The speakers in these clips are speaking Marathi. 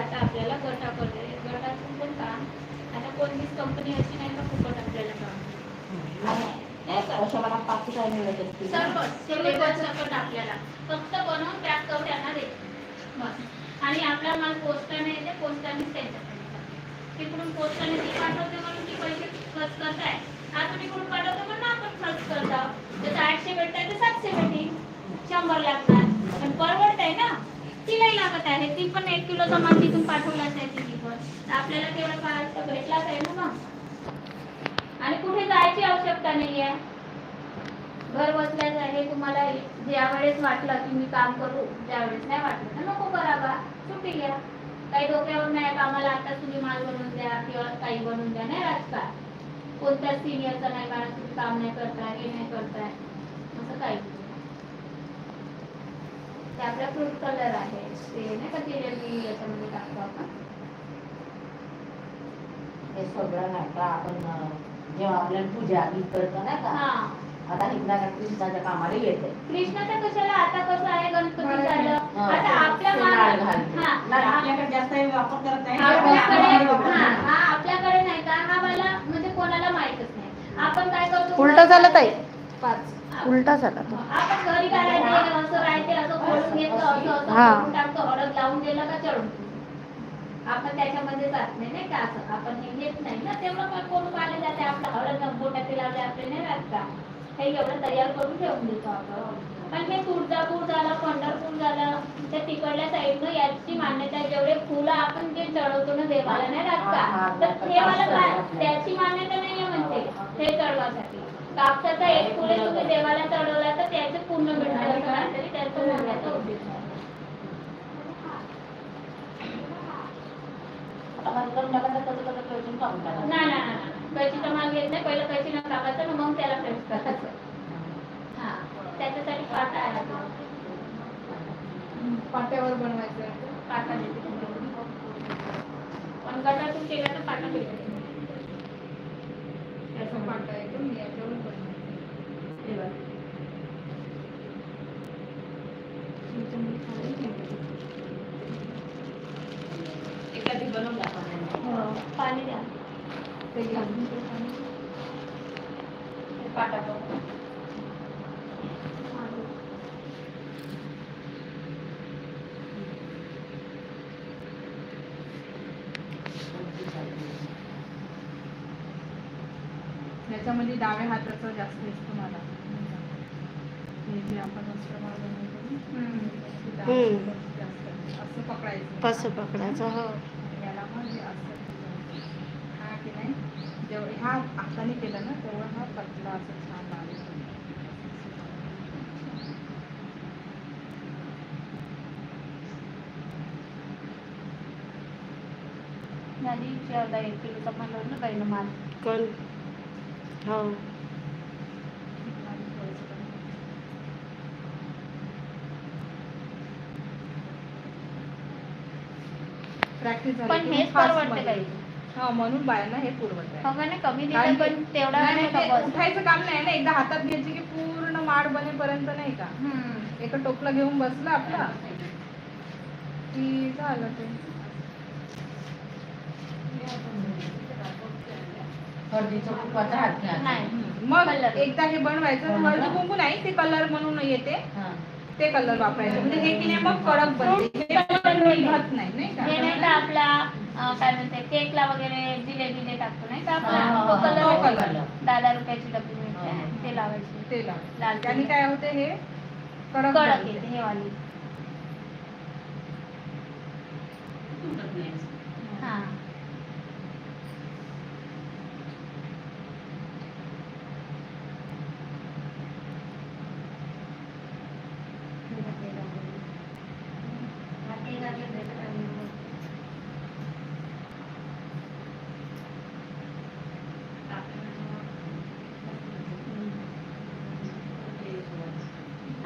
आता आपल्याला गटाकडे गटातून पण काम. आता कोणतीच कंपनी अशी नाही का फुकट आपल्याला काम. पाच काय मिळत सकट आपल्याला. फक्त बनवून पॅक करून त्यांना दे बस. आणि आपला माल पोस्टाने येते पोस्टानेच त्यांच्याकडे. तिकडून पोस्टाने ती पाठवते म्हणून ती पैसे खर्च करताय. आपण इकडून पाठवतो म्हणून आपण खर्च करतो. जसं आठशे भेटताय तर सातशे भेटेल शंभर लागणार. पण परवडत आहे ना? तिलाही लागत आहे. ती पण एक किलो जमा तिथून पाठवलाच आहे ती पण आपल्याला तेवढा काय भेटलाच आहे ना मग? आणि कुठे जायची आवश्यकता नाही आहे घर बसल्याच आहे. तुम्हाला ज्या वेळेस वाटलं की मी काम करू त्यावेळेस नाही वाटलं तर नको करावा सुट्टी घ्या. काही डोक्यावर नाही कामाला. आता तुम्ही माल बनवून द्या किंवा काही बनवून द्या. नाही राजकारण कोणत्याच सिनियरचं नाही कारण तुम्ही काम नाही करताय हे नाही करताय असं काही नाही. ते आपला फ्रूट कलर आहे. ते नाही का ते मी याच्यामध्ये टाकतो आपण हे सगळं नाही का आपण जेव्हा आपल्याला पूजा गीत करतो नाही का हा. आता हिंदा कृष्णाच्या कामाला येते. कृष्णाचं कशाला? आता कसं आहे गणपती झालं. हा, आता आपल्या. हा. आपल्याकडे जास्त हे वापर करत नाही. आपल्याकडे हा हा आपल्याकडे नाही का. हा मला म्हणजे कोणाला माहितच नाही. आपण काय करतो? उलटं झालं ताई. पाच. उलटा झाला तो. हा. आपण त्याच्यामध्ये जात नाही नाही का असं? आपण हे घेत नाही ना पण कोण आले जाते आपलं हळद बोटात लावले आपले नाही राहत का? हे एवढं तयार करून ठेवून देतो आपण. पण हे तुळजापूर झालं पंढरपूर झालं त्या तिकडल्या साईडनं याची मान्यता जेवढे फुलं आपण जे चढवतो ना देवाला नाही राहत का? तर त्याची मान्यता नाहीये म्हणते हे चढवासाठी. कापसाचा एक फुले तुम्ही देवाला चढवला तर त्याचे पूर्ण असं काहीतरी त्याचं म्हणण्याचा उद्देश घेत नाही. पहिलं कैचीनं कापायचं ना मग त्याला फ्रेश करायचं. हा. त्याच्यासाठी पाटा आपला. पाट्यावर बनवायचं. पाटा पण गटातून केलं तर पाटा त्याचा पाटा एखादी बनवून पाणी द्या. ते घालून ते पाटा बघ. याच्यामध्ये डाव्या हाताचा जास्त दिसतो मला. हे जे आपण असं पकडायचं. कसं पकडायचं हो. याला मग असं हा की नाही? जेवढं हा हाताने केलं ना तेवढं हा पतला असं छान लागेल झाली अर्धा एक किलोचा माल ना बाईनं माल. कोण? हो. प्रॅक्टिस पण हेच परवडते. काही. हा म्हणून बायांना हे पुरवत. हवाने कमी कारण दिलं की- पण तेवढा नाही, नाही नाही, ते बस? उठायचं काम नाही ना एकदा हातात घ्यायची की पूर्ण माड बनेपर्यंत नाही का? हम्म. एका टोपला घेऊन बसला आपला. की झालं ते. हळदीचं कुंकवाचा हात घ्या नाही. मग Colour. एकदा हे बनवायचं हळदी कुंकू नाही ते कलर म्हणून येते. हा. ते कलर वापरायचे. म्हणजे हे की नाही मग कडक बनते. हे निघत नाही नाही हे नाही तर का आपला अं, काय म्हणते केकला वगैरे जिलेबी जे टाकतो नाही का हा, हा, आपला तो हा, कलर. दहा दहा रुपयाची डब्बी हा, मिळते हा. ते लावायचे. ते लाल लाव त्याने काय होते हे? कडक कडक बनते. येते हे वाली. तुटत नाही. हा.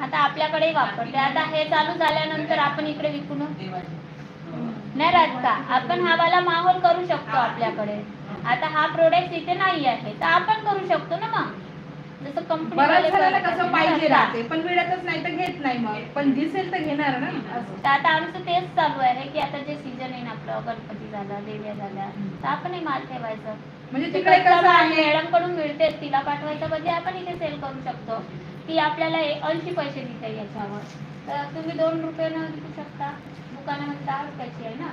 आता आपल्याकडे वापरते आता हे चालू झाल्यानंतर आपण इकडे विकू ना? देवाची. नाही राहत का? आपण हा वाला माहोल करू शकतो आपल्याकडे. आता हा प्रोडक्ट इथे नाही आहे. तर आपण करू शकतो ना मग? जसं कंपनी कसं पाहिजे राहते पण मिळतच नाही तर घेत नाही मग. पण दिसेल तर घेणार ना? तर आता आमचं तेच चालू आहे की आता जे सीजन आहे ना आपलं गणपती झाला देव्या झाल्या तर आपणही माल ठेवायचं. म्हणजे तिकडे कसं आहे? मॅडमकडून मिळते तिला पाठवायचं म्हणजे आपण इथे सेल करू शकतो. ती आपल्याला ऐंशी पैसे देते याच्यावर. तर तुम्ही दोन रुपयानं विकू शकता. दुकानामध्ये दहा रुपयाची आहे ना.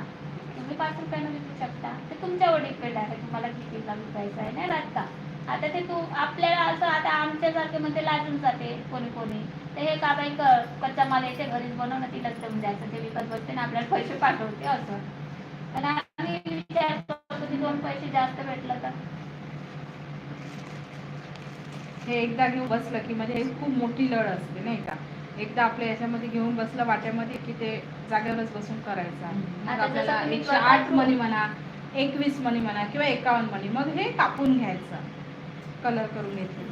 तुम्ही पाच रुपयानं विकू शकता. ते तुमच्यावर डिपेंड आहे. तुम्हाला कितीला विकायचं आहे नाही राहत का? आता ते तू आपल्याला असं आता आमच्यासारखे मध्ये लाजून जाते कोणी कोणी. तर हे का बाई कच्चा माल येते घरीच बनवणं तिलाच देऊन द्यायचं. ते विकत बसते ना आपल्याला पैसे पाठवते असं. आणि आम्ही विचार करतो की दोन पैसे जास्त भेटलं तर हे एकदा घेऊन बसलं की म्हणजे हे खूप मोठी लढ असते नाही का? एकदा आपल्या याच्यामध्ये घेऊन बसलं वाट्यामध्ये की ते जागेवरच बसून करायचं. मग आपल्याला एकशे आठ मनी म्हणा एकवीस मनी म्हणा किंवा एकावन्न मनी मग हे कापून घ्यायचं. कलर करून घेतलं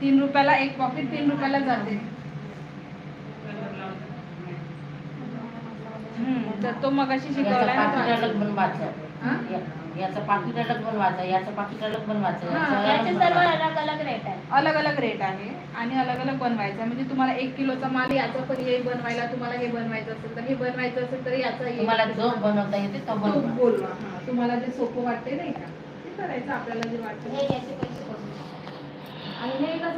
तीन रुपयाला एक पॉकेट तीन रुपयाला जाते. हम्म, तर तो मगाशी याचं शिकवलाय हा? याचं पाकिट अलग बनवायचं याचं पाकिट अलग बनवायचं हा, याचं सर्व. अलग अलग रेट आहे अलग अलग रेट आहे आणि अलग अलग बनवायचं आहे. म्हणजे तुम्हाला एक किलोचा माल याचा पण हे बनवायला तुम्हाला हे बनवायचं असेल तर हे बनवायचं असेल तर याचा तुम्हाला जो बनवता येते तो तो बनवा बोलवा हा. तुम्हाला जे सोपं वाटते नाही का ते करायचं आपल्याला जे वाटतं हे याचे पैसे करू आणि हे कसं